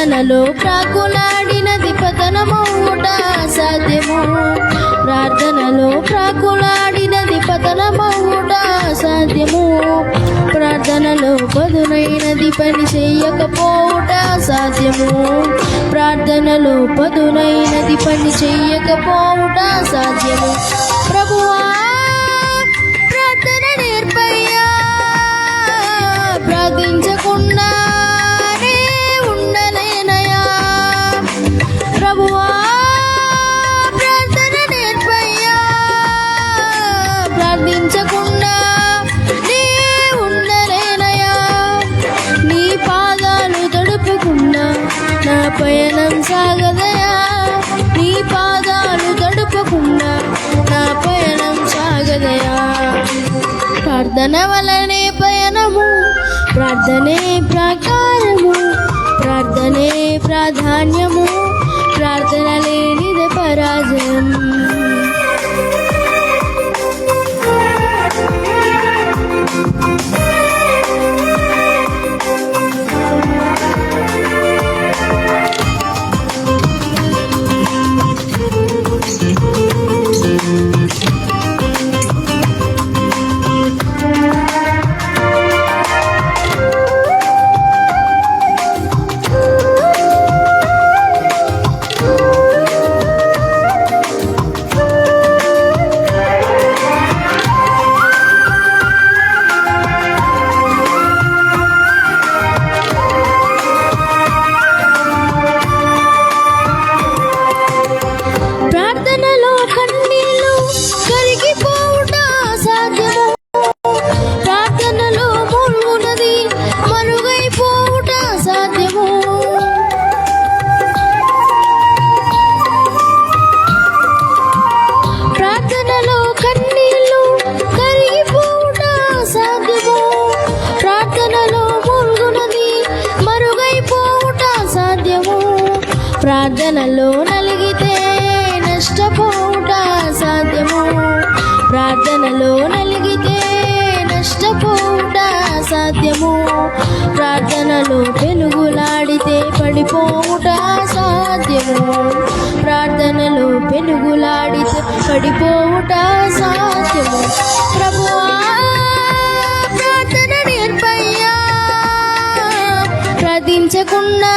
ప్రార్థనలో ప్రాకులాడినది పతనమౌట సాధ్యము ప్రార్థనలో ప్రాకులాడినది పతనమౌట సాధ్యము ప్రార్థనలో పదునైనది పని చేయకపోవుట సాధ్యము ప్రార్థనలో పదునైనది పని చేయకపోవుట సాధ్యము ప్రభువా ప్రార్థన వలనే పయనము ప్రార్థనే ప్రాకారము ప్రార్థనే ప్రాధాన్యము. ప్రార్థనలో పెనుగులాడితే పడిపోవుట సాధ్యము ప్రభువా ప్రార్థన నేర్పయ్యా. ప్రార్థించకుండా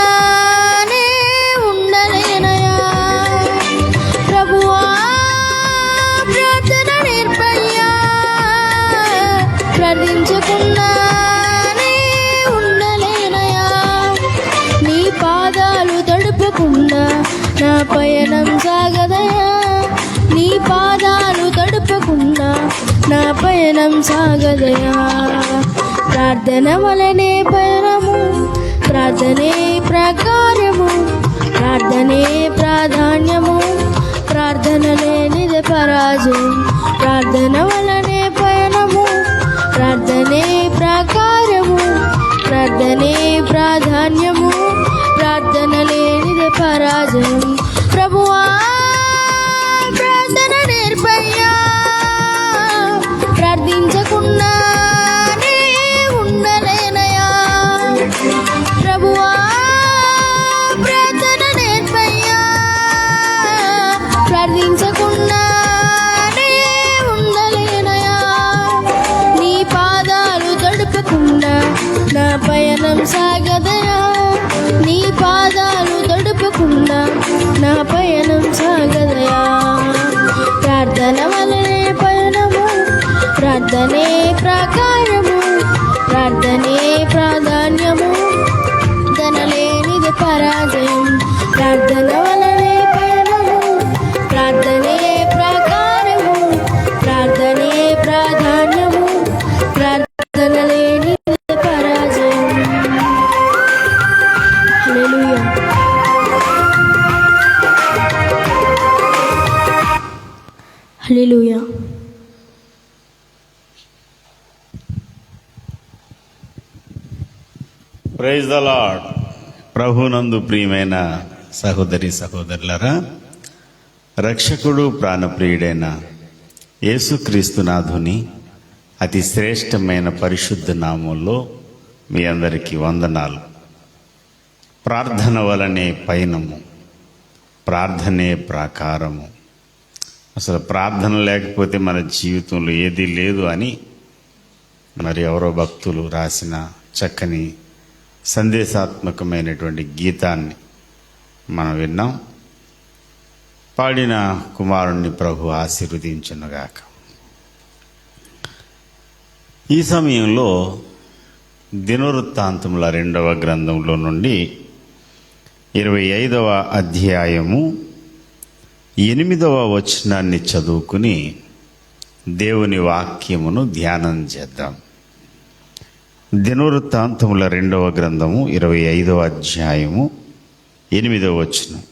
పయనం సాగదయా నీ పాదాలు తడుపకుండా నా పయనం సాగదయా. ప్రార్థన వలనే పయనము ప్రార్థనే ప్రకారము ప్రార్థనే ప్రాధాన్యము ప్రార్థన లేనిది పరాజయం. ప్రార్థన వలనే పయనము ప్రార్థనే ప్రకారము ప్రార్థనే ప్రాధాన్యము ప్రార్థన లేనిది పరాజయం. ప్రభువా తడుపకుండా నా పయనం సాగదయా. ప్రార్థన వలనే పయనము ప్రార్థనే ప్రాకారము ప్రార్థనే ప్రాధాన్యము. ధనలేనిది పరాజయం ప్రార్థన వలనే ద లాడ్ ప్రభునందు ప్రియమైన సహోదరి సహోదరులరా రక్షకుడు ప్రాణప్రియుడైన యేసుక్రీస్తునాథుని అతి శ్రేష్టమైన పరిశుద్ధ నామంలో మీ అందరికీ వందనాలు. ప్రార్థన వలనే పయనము ప్రార్థనే ప్రాకారము. అసలు ప్రార్థన లేకపోతే మన జీవితంలో ఏదీ లేదు అని మరి ఎవరో భక్తులు రాసిన చక్కని సందేశాత్మకమైనటువంటి గీతాన్ని మనం విన్నాం. పాడిన కుమారుణ్ణి ప్రభు ఆశీర్వదించునుగాక. ఈ సమయంలో దినవృత్తాంతముల రెండవ గ్రంథంలో నుండి ఇరవై ఐదవ అధ్యాయము ఎనిమిదవ వచనాన్ని చదువుకుని దేవుని వాక్యమును ధ్యానం చేద్దాం. దినవృత్తాంతముల రెండవ గ్రంథము ఇరవై ఐదవ అధ్యాయము ఎనిమిదవ వచనం.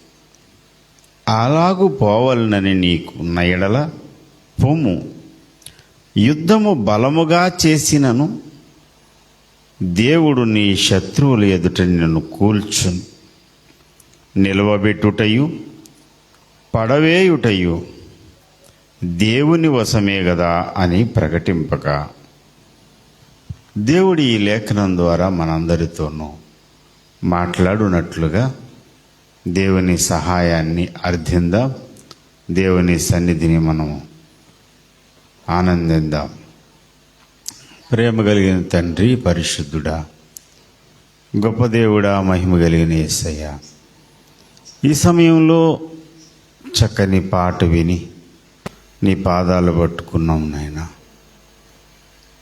అలాగు పోవలనని నీకు నయడల ఎడల పొమ్ము. యుద్ధము బలముగా చేసినను దేవుడు నీ శత్రువుల ఎదుట నిన్ను కూల్చును. నిలవబెట్టుటయు పడవేయుటయు దేవుని వశమే గదా అని ప్రకటింపగా దేవుడి ఈ లేఖనం ద్వారా మనందరితోనూ మాట్లాడునట్లుగా దేవుని సహాయాన్ని అర్థిందాం? దేవుని సన్నిధిని మనము ఆనందిద్దాం. ప్రేమ కలిగిన తండ్రి పరిశుద్ధుడా గొప్ప దేవుడా మహిమ కలిగిన ఏసయ్య ఈ సమయంలో చక్కని పాట విని నీ పాదాలు పట్టుకున్నాం నాయనా.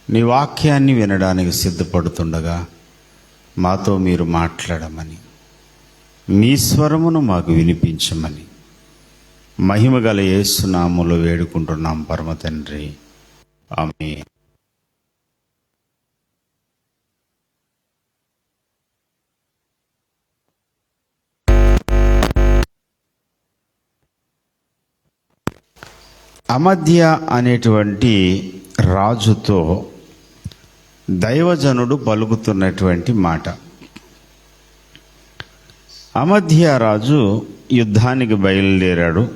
నీ వాక్యాన్ని వినడానికి సిద్ధపడుతుండగా మాతో మీరు మాట్లాడమని మీ స్వరమును మాకు వినిపించమని మహిమగల ఏసునాములు వేడుకుంటున్నాం పరమ తండ్రి. ఆమె అమధ్య అనేటువంటి రాజుతో దైవజనుడు పలుకుతున్నటువంటి మాట. అమధ్య రాజు యుద్ధానికి బయలుదేరాడు.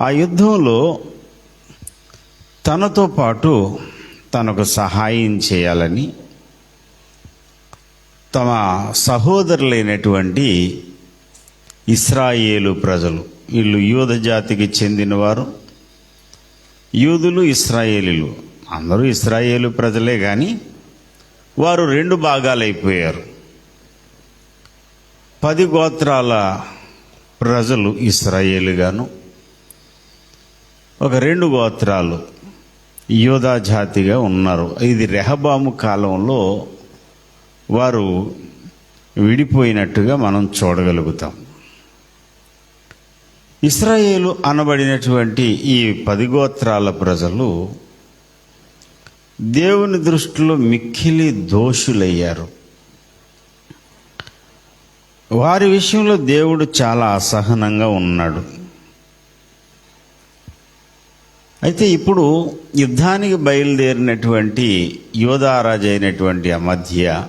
ఆ యుద్ధంలో తనతో పాటు తనకు సహాయం చేయాలని తమ సహోదరులైనటువంటి ఇస్రాయేలు ప్రజలు వీళ్ళు యూద జాతికి చెందినవారు యూదులు ఇస్రాయేలీలు. అందరూ ఇస్రాయేలు ప్రజలే కానీ వారు రెండు భాగాలైపోయారు. పది గోత్రాల ప్రజలు ఇస్రాయేలుగాను ఒక రెండు గోత్రాలు యోధా జాతిగా ఉన్నారు. ఇది రెహబాము కాలంలో వారు విడిపోయినట్టుగా మనం చూడగలుగుతాం. ఇస్రాయేలు అనబడినటువంటి ఈ పది గోత్రాల ప్రజలు దేవుని దృష్టిలో మిక్కిలి దోషులయ్యారు. వారి విషయంలో దేవుడు చాలా అసహనంగా ఉన్నాడు. అయితే ఇప్పుడు యుద్ధానికి బయలుదేరినటువంటి యోధారాజు అయినటువంటి అమధ్య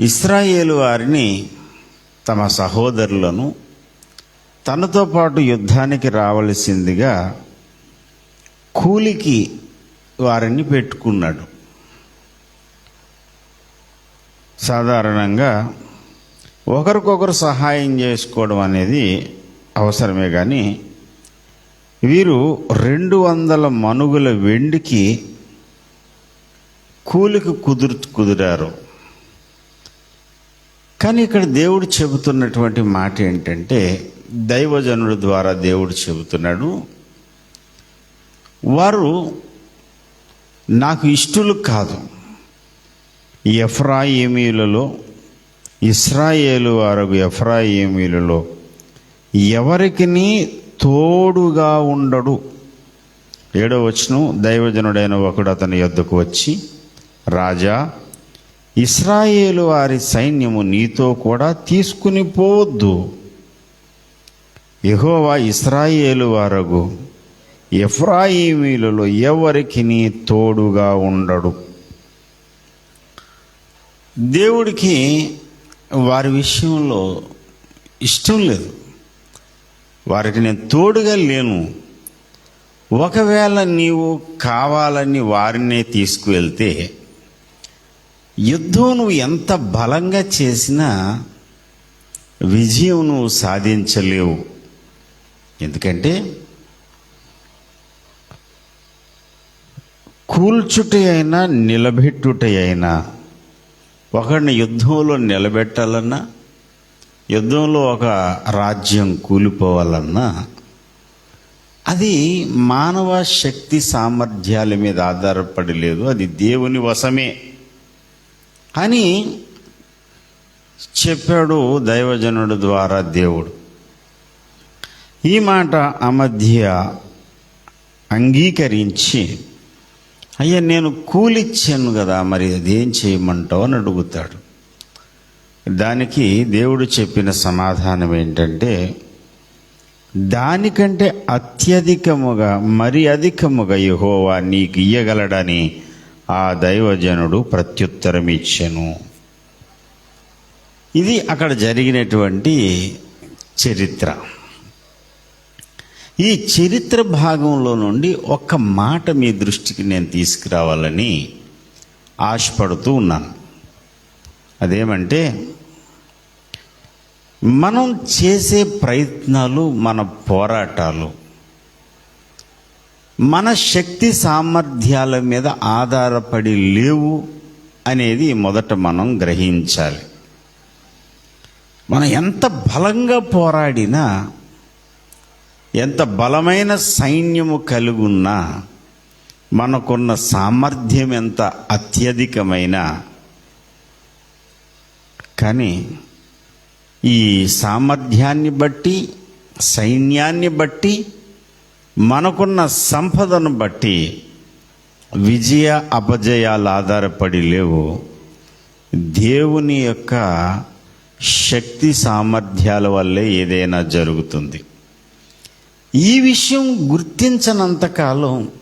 ఇస్రాయేలు వారిని తమ సహోదరులను తనతో పాటు యుద్ధానికి రావలసిందిగా కూలికి వారిని పెట్టుకున్నాడు. సాధారణంగా ఒకరికొకరు సహాయం చేసుకోవడం అనేది అవసరమే కానీ వీరు రెండు వందల మనుగుల వెండికి కూలికి కుదురు కుదిరారు. కానీ ఇక్కడ దేవుడు చెబుతున్నటువంటి మాట ఏంటంటే దైవజనుడు ద్వారా దేవుడు చెబుతున్నాడు వారు నాకు ఇష్టలు కాదు. ఎఫ్రాయిమీలలో ఇస్రాయేలు వారు ఎఫ్రాయిమీలలో ఎవరికి తోడుగా ఉండడు. ఏడో వచ్చును దైవజనుడైన ఒకడు అతని యొద్దకు వచ్చి రాజా ఇస్రాయేలు వారి సైన్యము నీతో కూడా తీసుకుని పోవద్దు. యహోవా ఇస్రాయేలు వారగు ఎఫ్రాయిమీలలో ఎవరికి నీ తోడుగా ఉండడు? దేవుడికి వారి విషయంలో ఇష్టం లేదు. వారికి నేను తోడుగా లేను. ఒకవేళ నీవు కావాలని వారినే తీసుకువెళ్తే యుద్ధం నువ్వు ఎంత బలంగా చేసినా విజయం నువ్వు సాధించలేవు. ఎందుకంటే కూల్చుట అయినా నిలబెట్టుట అయినా యుద్ధంలో నిలబెట్టాలన్నా యుద్ధంలో ఒక రాజ్యం కూలిపోవాలన్నా అది మానవ శక్తి సామర్థ్యాల మీద ఆధారపడి లేదు. అది దేవుని వశమే. అని చెప్పాడు దైవజనుడు ద్వారా దేవుడు. ఈ మాట అమధ్య అంగీకరించి అయ్యా నేను కూలిచ్చాను కదా మరి అదేం చేయమంటావు అని అడుగుతాడు. దానికి దేవుడు చెప్పిన సమాధానం ఏంటంటే దానికంటే అత్యధికముగా మరి అధికముగా యహోవా నీకు ఇయ్యగలడని ఆ దైవజనుడు ప్రత్యుత్తరం ఇచ్చెను ఇది అక్కడ జరిగినటువంటి చరిత్ర. ఈ చరిత్ర భాగంలో నుండి ఒక్క మాట మీ దృష్టికి నేను తీసుకురావాలని ఆశపడుతూ ఉన్నాను. అదేమంటే మనం చేసే ప్రయత్నాలు మన పోరాటాలు మన శక్తి సామర్థ్యాల మీద ఆధారపడి లేవు అనేది మొదట మనం గ్రహించాలి. మనం ఎంత బలంగా పోరాడినా ఎంత బలమైన సైన్యము కలిగున్నా మనకున్న సామర్థ్యం ఎంత అత్యధికమైన కానీ ఈ సామర్థ్యాన్ని బట్టి సైన్యాన్ని బట్టి మనకున్న సంపదను బట్టి విజయ అపజయాలు ఆధారపడి లేవు. దేవుని యొక్క శక్తి సామర్థ్యాల వల్లే ఏదైనా జరుగుతుంది. ఈ విషయం గుర్తించనంతకాలం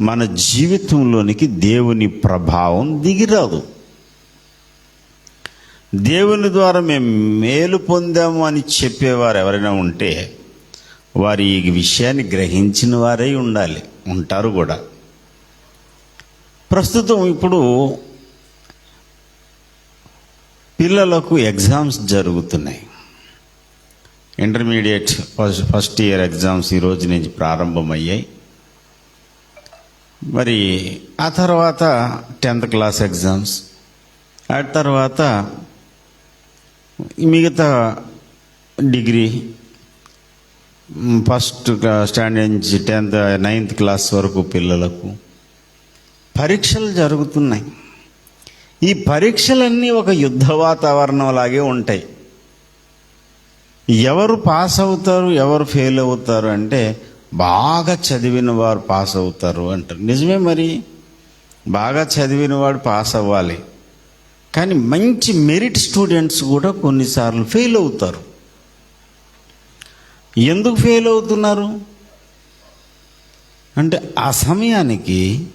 మన జీవితంలోనికి దేవుని ప్రభావం దిగిరాదు. దేవుని ద్వారా మేము మేలు పొందాము అని చెప్పేవారు ఎవరైనా ఉంటే వారు ఈ విషయాన్ని గ్రహించిన వారై ఉండాలి ఉంటారు కూడా. ప్రస్తుతం ఇప్పుడు పిల్లలకు ఎగ్జామ్స్ జరుగుతున్నాయి. Intermediate first first year exams ఈ రోజు నుంచి ప్రారంభమయ్యాయి. మరి ఆ తర్వాత టెన్త్ క్లాస్ ఎగ్జామ్స్ ఆ తర్వాత మిగతా డిగ్రీ ఫస్ట్ క్లా- స్టాండర్డ్ నుంచి టెన్త్ నైన్త్ క్లాస్ వరకు పిల్లలకు పరీక్షలు జరుగుతున్నాయి. ఈ పరీక్షలన్నీ ఒక యుద్ధ వాతావరణం లాగే ఉంటాయి. ఎవరు పాస్ అవుతారు ఎవరు ఫెయిల్ అవుతారు అంటే బాగా చదివిన వారు పాస్ అవుతారు అంటారు. నిజమే మరి? బాగా చదివిన వాడు పాస్ అవ్వాలి. కానీ మంచి మెరిట్ స్టూడెంట్స్ కూడా కొన్నిసార్లు ఫెయిల్ అవుతారు. ఎందుకు ఫెయిల్ అవుతున్నారు? అంటే ఆ సమయానికి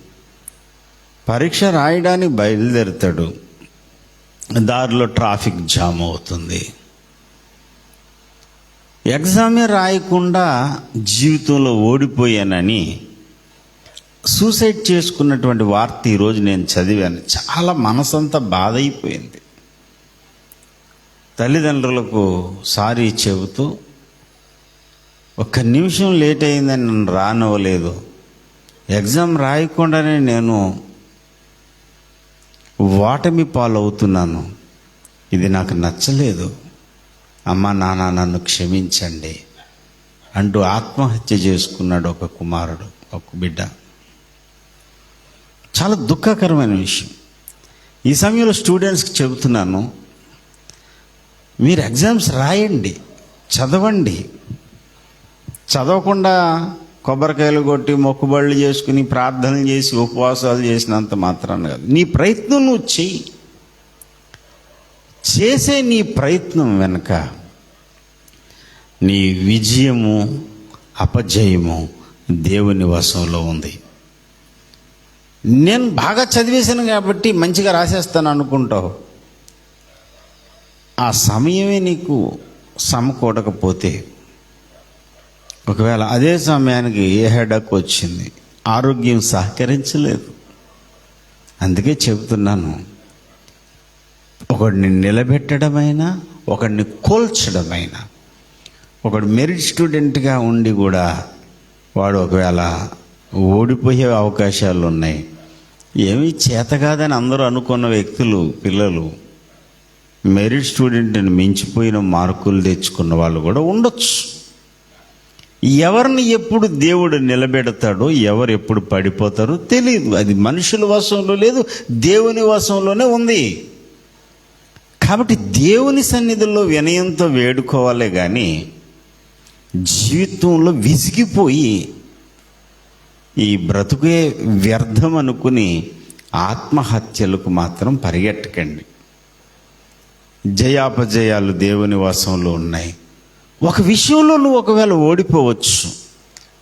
పరీక్ష రాయడానికి బయలుదేరుతాడు. దారిలో ట్రాఫిక్ జామ్ అవుతుంది. ఎగ్జామే రాయకుండా జీవితంలో ఓడిపోయానని సూసైడ్ చేసుకున్నటువంటి వార్త ఈరోజు నేను చదివాను. చాలా మనసంతా బాధ అయిపోయింది తల్లిదండ్రులకు సారీ చెబుతూ ఒక్క నిమిషం లేట్ అయిందని నన్ను రానివ్వలేదు. ఎగ్జామ్ రాయకుండానే నేను ఓటమి పాలవుతున్నాను. ఇది నాకు నచ్చలేదు. అమ్మ నాన్న నన్ను క్షమించండి అంటూ ఆత్మహత్య చేసుకున్నాడు ఒక కుమారుడు ఒక బిడ్డ. చాలా దుఃఖకరమైన విషయం. ఈ సమయంలో స్టూడెంట్స్కి చెబుతున్నాను మీరు ఎగ్జామ్స్ రాయండి చదవండి. చదవకుండా కొబ్బరికాయలు కొట్టి మొక్కుబళ్ళు చేసుకుని ప్రార్థనలు చేసి ఉపవాసాలు చేసినంత మాత్రాన్ని కాదు. నీ ప్రయత్నం నువ్వు చెయ్యి. చేసే నీ ప్రయత్నం వెనుక నీ విజయము అపజయము దేవుని వశంలో ఉంది. నేను బాగా చదివేశాను కాబట్టి మంచిగా రాసేస్తాను అనుకుంటావు. ఆ సమయమే నీకు సమకూడకపోతే ఒకవేళ అదే సమయానికి ఏ హెడక్ వచ్చింది ఆరోగ్యం సహకరించలేదు. అందుకే చెబుతున్నాను ఒకడిని నిలబెట్టడమైనా ఒకడిని కోల్చడమైనా. ఒకడు మెరిట్ స్టూడెంట్గా ఉండి కూడా వాడు ఒకవేళ ఓడిపోయే అవకాశాలు ఉన్నాయి ఏమీ చేత కాదని అందరూ అనుకున్న వ్యక్తులు పిల్లలు మెరిట్ స్టూడెంట్ని మించిపోయిన మార్కులు తెచ్చుకున్న వాళ్ళు కూడా ఉండొచ్చు. ఎవరిని ఎప్పుడు దేవుడు నిలబెడతాడో ఎవరు ఎప్పుడు పడిపోతారో తెలియదు అది మనుషుల వశంలో లేదు దేవుని వశంలోనే ఉంది. కాబట్టి దేవుని సన్నిధిలో వినయంతో వేడుకోవాలే కానీ జీవితంలో విసిగిపోయి ఈ బ్రతుకే వ్యర్థం అనుకుని ఆత్మహత్యలకు మాత్రం పరిగెట్టకండి. జయాపజయాలు దేవుని వాసంలో ఉన్నాయి. ఒక విషయంలో నువ్వు ఒకవేళ ఓడిపోవచ్చు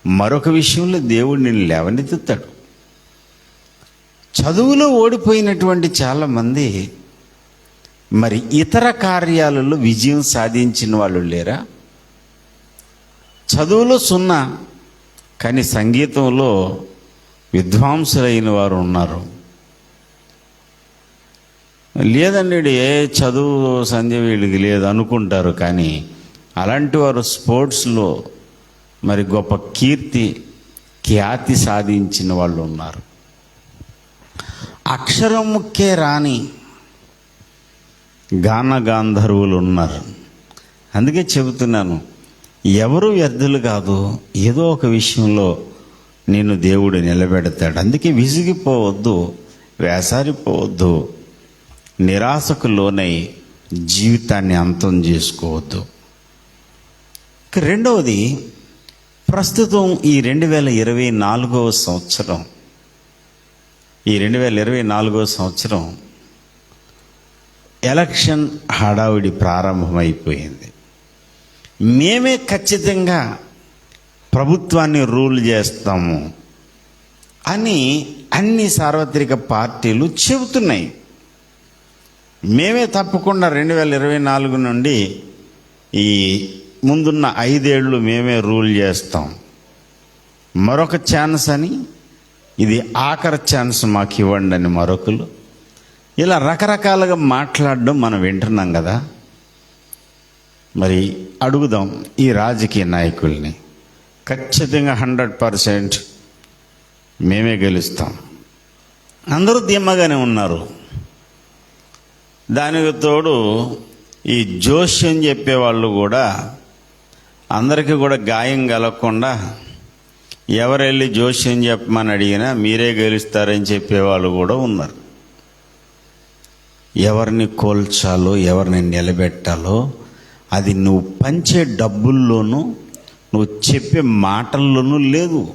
మరొక విషయంలో దేవుడు నిన్ను లేవనెత్తుతాడు. చదువులో ఓడిపోయినటువంటి చాలామంది మరి ఇతర కార్యాలలో విజయం సాధించిన వాళ్ళు లేరా? చదువులో సున్నా కానీ సంగీతంలో విద్వాంసులైన వారు ఉన్నారు. లేదండి ఏ చదువు సంధ్య వీళ్ళకి లేదు అనుకుంటారు కానీ అలాంటి వారు స్పోర్ట్స్లో మరి గొప్ప కీర్తి ఖ్యాతి సాధించిన వాళ్ళు ఉన్నారు. అక్షరముక్కే రాని గాన గాంధర్వులు ఉన్నారు అందుకే చెబుతున్నాను ఎవరు వ్యర్థులు కాదు ఏదో ఒక విషయంలో నేను దేవుడు నిలబెడతాడు. అందుకే విసిగిపోవద్దు వేసారిపోవద్దు నిరాశకు లోనై జీవితాన్ని అంతం చేసుకోవద్దు. రెండవది ప్రస్తుతం ఈ రెండు వేల ఇరవై నాలుగవ సంవత్సరం ఈ రెండు వేల ఇరవై నాలుగవ సంవత్సరం ఎలక్షన్ హడావిడి ప్రారంభమైపోయింది. మేమే ఖచ్చితంగా ప్రభుత్వాన్ని రూల్ చేస్తాము అని అన్ని సార్వత్రిక పార్టీలు చెబుతున్నాయి. మేమే తప్పకుండా రెండు వేల ఇరవై నాలుగు నుండి ఈ ముందున్న ఐదేళ్ళు మేమే రూల్ చేస్తాం. మరొక ఛాన్స్ అని ఇది ఆఖరి ఛాన్స్ మాకు ఇవ్వండి అని మరొకరు ఇలా రకరకాలుగా మాట్లాడడం మనం వింటున్నాం కదా. మరి అడుగుదాం ఈ రాజకీయ నాయకుల్ని. ఖచ్చితంగా హండ్రెడ్ పర్సెంట్ మేమే గెలుస్తాం. అందరూ దిమ్మగానే ఉన్నారు. దానికి తోడు ఈ జోష్యం చెప్పేవాళ్ళు కూడా అందరికీ కూడా గాయం కలగకుండా ఎవరెళ్ళి జోష్యం చెప్పమని అడిగినా మీరే గెలుస్తారని చెప్పేవాళ్ళు కూడా ఉన్నారు. ఎవరిని కోల్చాలో ఎవరిని నిలబెట్టాలో అది నువ్వు పంచే డబ్బుల్లోనూ నువ్వు చెప్పే మాటల్లోనూ లేదు.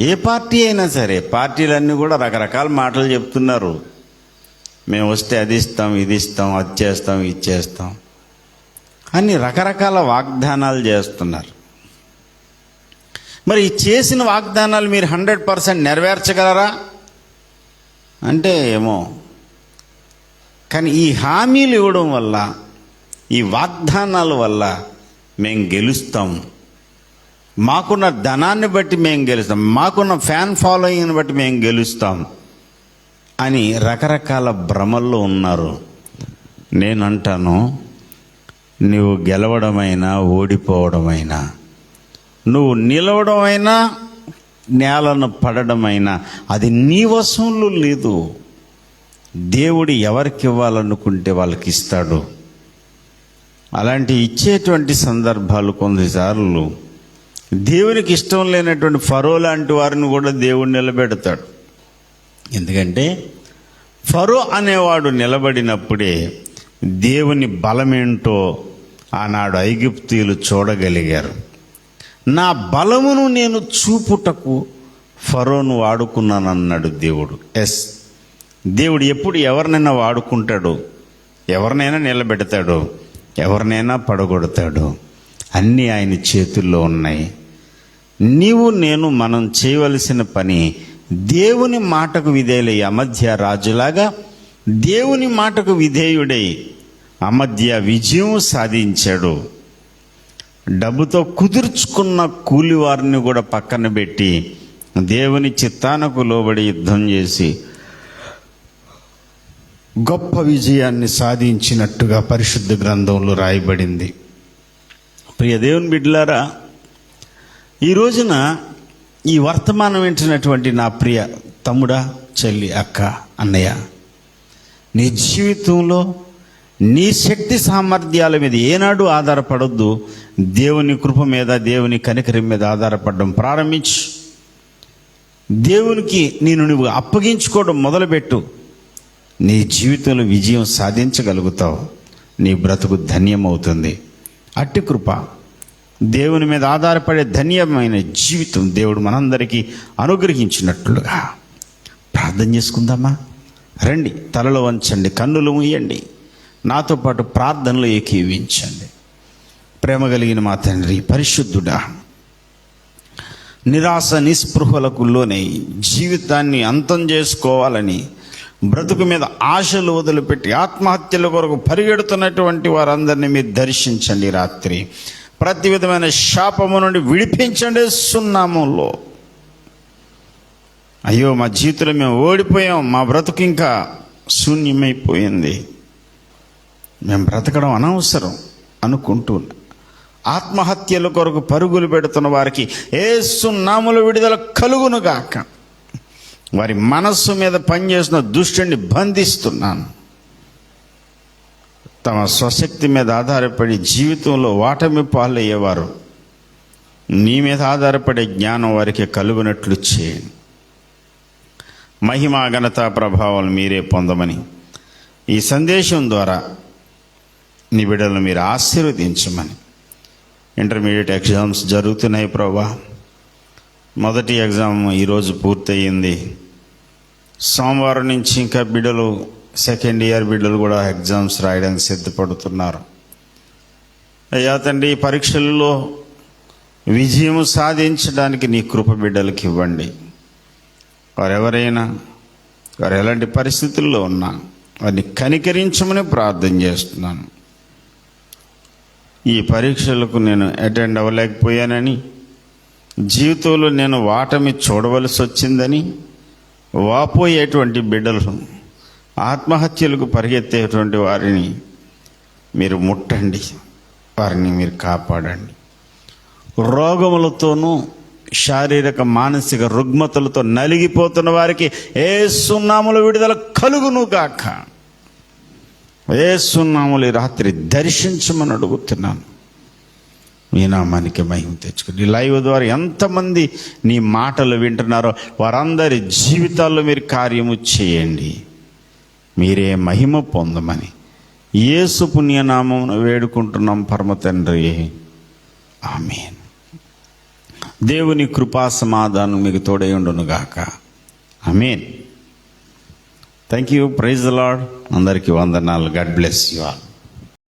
ఏ పార్టీ అయినా సరే పార్టీలన్నీ కూడా రకరకాల మాటలు చెప్తున్నారు. మేము వస్తే అది ఇస్తాం ఇది ఇస్తాం అది చేస్తాం ఇది చేస్తాం. అని రకరకాల వాగ్దానాలు చేస్తున్నారు. మరి చేసిన వాగ్దానాలు మీరు హండ్రెడ్ పర్సెంట్ నెరవేర్చగలరా? అంటే ఏమో కానీ ఈ హామీలు ఇవ్వడం వల్ల ఈ వాగ్దానాల వల్ల మేము గెలుస్తాం. మాకున్న ధనాన్ని బట్టి మేము గెలుస్తాం. మాకున్న ఫ్యాన్ ఫాలోయింగ్ని బట్టి మేము గెలుస్తాం. అని రకరకాల భ్రమల్లో ఉన్నారు. నేనంటాను నువ్వు గెలవడమైనా ఓడిపోవడమైనా నువ్వు నిలవడమైనా నేలను పడడమైనా అది నీ వశంలో లేదు. దేవుడు ఎవరికి ఇవ్వాలనుకుంటే వాళ్ళకి ఇస్తాడు. అలాంటి ఇచ్చేటువంటి సందర్భాలు కొన్నిసార్లు దేవునికి ఇష్టం లేనటువంటి ఫరో లాంటి వారిని కూడా దేవుడు నిలబెడతాడు. ఎందుకంటే ఫరో అనేవాడు నిలబడినప్పుడే దేవుని బలమేంటో ఆనాడు ఐగుప్తీయులు చూడగలిగారు. నా బలమును నేను చూపుటకు ఫరోను వాడుకున్నానన్నాడు దేవుడు. ఎస్. దేవుడు ఎప్పుడు ఎవరినైనా వాడుకుంటాడు. ఎవరినైనా నిలబెడతాడు. ఎవరినైనా పడగొడతాడు. అన్నీ ఆయన చేతుల్లో ఉన్నాయి. నీవు నేను మనం చేయవలసిన పని దేవుని మాటకు విధేయులై అమధ్య రాజులాగా దేవుని మాటకు విధేయుడై అమధ్య విజయం సాధించాడు. డబ్బుతో కుదుర్చుకున్న కూలి వారిని కూడా పక్కన పెట్టి దేవుని చిత్తానకు లోబడి యుద్ధం చేసి గొప్ప విజయాన్ని సాధించినట్టుగా పరిశుద్ధ గ్రంథంలో రాయబడింది. ప్రియ దేవుని బిడ్డలారా ఈ రోజున ఈ వర్తమానం వింటున్నటువంటి నా ప్రియ తమ్ముడా చెల్లి అక్క అన్నయ్య నీ జీవితంలో నీ శక్తి సామర్థ్యాల మీద ఏనాడు ఆధారపడొద్దు. దేవుని కృప మీద దేవుని కనికరం మీద ఆధారపడడం ప్రారంభించు. దేవునికి నేను నువ్వు అప్పగించుకోవడం మొదలుపెట్టు. నీ జీవితంలో విజయం సాధించగలుగుతావు. నీ బ్రతుకు ధన్యమవుతుంది. అట్టి కృప. దేవుని మీద ఆధారపడే ధన్యమైన జీవితం దేవుడు మనందరికీ అనుగ్రహించినట్లుగా. ప్రార్థన చేసుకుందామా? రండి తలలో వంచండి కన్నులు ముయ్యండి నాతో పాటు ప్రార్థనలు ఏకీవించండి. ప్రేమ కలిగిన మా తండ్రి పరిశుద్ధుడా నిరాశ నిస్పృహలకు లోనే జీవితాన్ని అంతం చేసుకోవాలని బ్రతుకు మీద ఆశలు వదిలిపెట్టి ఆత్మహత్యల కొరకు పరిగెడుతున్నటువంటి వారందరినీ మీరు దర్శించండి రాత్రి. ప్రతి విధమైన శాపము నుండి విడిపించండి సున్నామంలో. అయ్యో మా జీవితంలో మేము ఓడిపోయాం మా బ్రతుకు ఇంకా శూన్యమైపోయింది. మేము బ్రతకడం అనవసరం అనుకుంటూ ఆత్మహత్యల కొరకు పరుగులు పెడుతున్న వారికి ఏ సున్నాములు విడుదల కలుగునుగాక. వారి మనస్సు మీద పనిచేసిన దుష్టుని బంధిస్తున్నాను. తమ స్వశక్తి మీద ఆధారపడి జీవితంలో వాటమి పాలయ్యేవారు నీ మీద ఆధారపడే జ్ఞానం వారికి కలుగునట్లు చేయండి. మహిమ ఘనత ప్రభావాలు మీరే పొందమని ఈ సందేశం ద్వారా నీ బిడ్డలను మీరు ఆశీర్వదించమని. ఇంటర్మీడియట్ ఎగ్జామ్స్ జరుగుతున్నాయి ప్రభా. మొదటి ఎగ్జామ్ ఈరోజు పూర్తయింది. సోమవారం నుంచి ఇంకా బిడ్డలు సెకండ్ ఇయర్ బిడ్డలు కూడా ఎగ్జామ్స్ రాయడానికి సిద్ధపడుతున్నారు. అయ్యా తండ్రి ఈ పరీక్షల్లో విజయం సాధించడానికి నీ కృప బిడ్డలకి ఇవ్వండి. వారెవరైనా వారు ఎలాంటి పరిస్థితుల్లో ఉన్నా వారిని కనికరించమని ప్రార్థన చేస్తున్నాను. ఈ పరీక్షలకు నేను అటెండ్ అవ్వలేకపోయానని జీవితంలో నేను వాటమి చూడవలసి వచ్చిందని వాపోయేటువంటి బిడ్డలు ఆత్మహత్యలకు పరిగెత్తేటువంటి వారిని మీరు ముట్టండి వారిని మీరు కాపాడండి. రోగములతోనూ శారీరక మానసిక రుగ్మతలతో నలిగిపోతున్న వారికి ఏ సున్నాముల విడుదల కలుగును గాక. ఏ సున్నాములు రాత్రి దర్శించమని అడుగుతున్నాను. మీ నామానికి మహిమ తెచ్చుకుని. లైవ్ ద్వారా ఎంతమంది నీ మాటలు వింటున్నారో వారందరి జీవితాల్లో మీరు కార్యము చేయండి. మీరే మహిమ పొందమని. ఏసు పుణ్యనామం వేడుకుంటున్నాం పరమ తండ్రి. ఆమె దేవుని కృపా సమాధానం మీకు తోడై ఉండునుగాక. Amen. Thank you praise lord అందరికీ వందనాలు. God bless you all